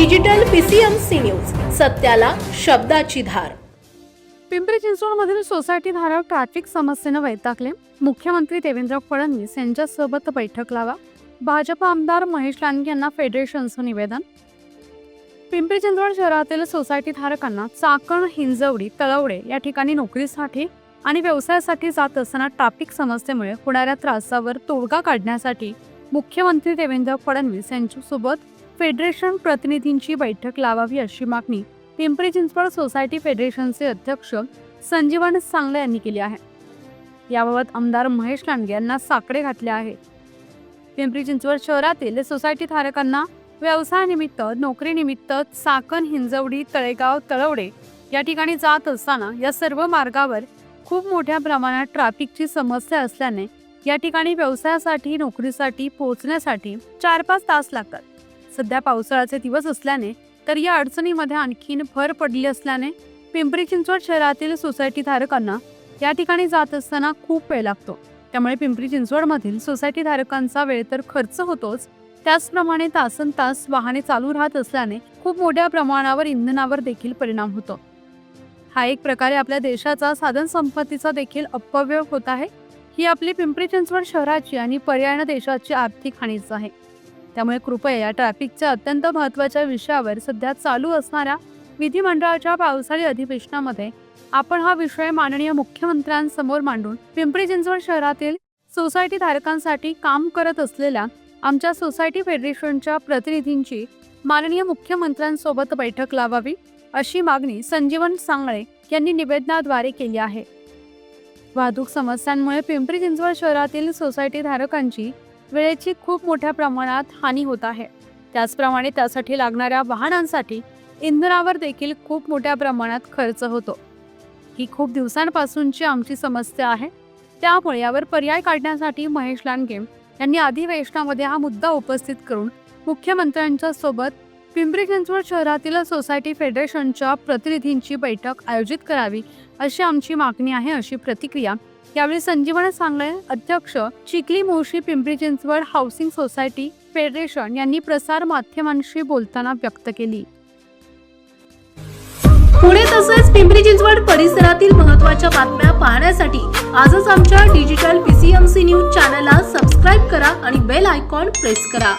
Digital PCMC news सत्याला शब्दाची धार. पिंपरी चिंचवडमधील सोसायटी धारक ट्रॅफिक समस्येनं वैतागले. मुख्यमंत्री देवेंद्र फडणवीस यांच्यासोबत बैठक लावा. भाजप आमदार महेश लांडगे यांना फेडरेशनचं निवेदन. पिंपरी चिंचवड शहरातील सोसायटी धारकांना चाकण हिंजवडी तळवडे या ठिकाणी नोकरीसाठी आणि व्यवसायासाठी जात असताना ट्रॅफिक समस्येमुळे होणाऱ्या त्रासावर तोडगा काढण्यासाठी मुख्यमंत्री देवेंद्र फडणवीस यांच्यासोबत फेडरेशन प्रतिनिधींची बैठक लावावी अशी मागणी पिंपरी चिंचवड सोसायटी फेडरेशनचे अध्यक्ष संजीवन सांगले यांनी केली आहे. याबाबत आमदार महेश लांडगे यांना साकडे घातले आहे. पिंपरी चिंचवड शहरातील सोसायटी धारकांना व्यवसायानिमित्त नोकरीनिमित्त चाकण हिंजवडी तळेगाव तळवडे या ठिकाणी जात असताना या सर्व मार्गावर खूप मोठ्या प्रमाणात ट्रॅफिकची समस्या असल्याने या ठिकाणी व्यवसायासाठी नोकरीसाठी पोहोचण्यासाठी चार पाच तास लागतात. सध्या पावसाळ्याचे दिवस असल्याने तर या अडचणीमध्ये आणखीन भर पडली असल्याने पिंपरी चिंचवड शहरातील सोसायटी धारकांना या ठिकाणी जात असताना खूप वेळ लागतो. त्यामुळे पिंपरी चिंचवडमधील सोसायटी धारकांचा वेळ तर खर्च होतोच. त्याचप्रमाणे तासन तास वाहने चालू राहत असल्याने खूप मोठ्या प्रमाणावर इंधनावर देखील परिणाम होतो. हा एक प्रकारे आपल्या देशाचा साधन संपत्तीचा देखील अपव्यय होत आहे. ही आपली पिंपरी चिंचवड शहराची आणि पर्यायन देशाची आर्थिक हानीच आहे. त्यामुळे कृपया या ट्रॅफिकच्या अत्यंत महत्त्वाच्या विषयावर सध्या चालू असणाऱ्या विधिमंडळाच्या पावसाळी अधिवेशनामध्ये आपण हा विषय माननीय मुख्यमंत्र्यांसमोर मांडून पिंपरी चिंचवड शहरातील सोसायटी धारकांसाठी काम करत असलेल्या आमच्या सोसायटी फेडरेशनच्या प्रतिनिधींची माननीय मुख्यमंत्र्यांसोबत बैठक लावावी अशी मागणी संजीवन सांगळे यांनी निवेदनाद्वारे केली आहे. वाहतूक समस्यांमुळे पिंपरी चिंचवड शहरातील सोसायटी धारकांची वेळेची खूप मोठ्या प्रमाणात हानी होत आहे. त्याचप्रमाणे त्यासाठी लागणाऱ्या वाहनांसाठी इंधनावर देखील खूप मोठ्या प्रमाणात खर्च होतो. ही खूप दिवसांपासूनची आमची समस्या आहे. त्यामुळे यावर पर्याय काढण्यासाठी महेश लांडगे यांनी अधिवेशनामध्ये हा मुद्दा उपस्थित करून मुख्यमंत्र्यांच्या सोबत पिंपरी चिंचवड शहरातील सोसायटी फेडरेशनच्या प्रतिनिधींची बैठक आयोजित करावी अशी आमची मागणी आहे अशी प्रतिक्रिया यावेळी संजीवन सांगळे अध्यक्ष Chikhli Moshi Pimpri Chinchwad housing society federation यांनी प्रसार माध्यमांशी बोलताना व्यक्त केली. पुणे तसेच पिंपरी चिंचवड परिसरातील महत्त्वाच्या बातम्या पाहण्यासाठी आजच आमच्या डिजिटल पीसीएमसी न्यूज चॅनलला सबस्क्राईब करा आणि बेल आयकॉन प्रेस करा.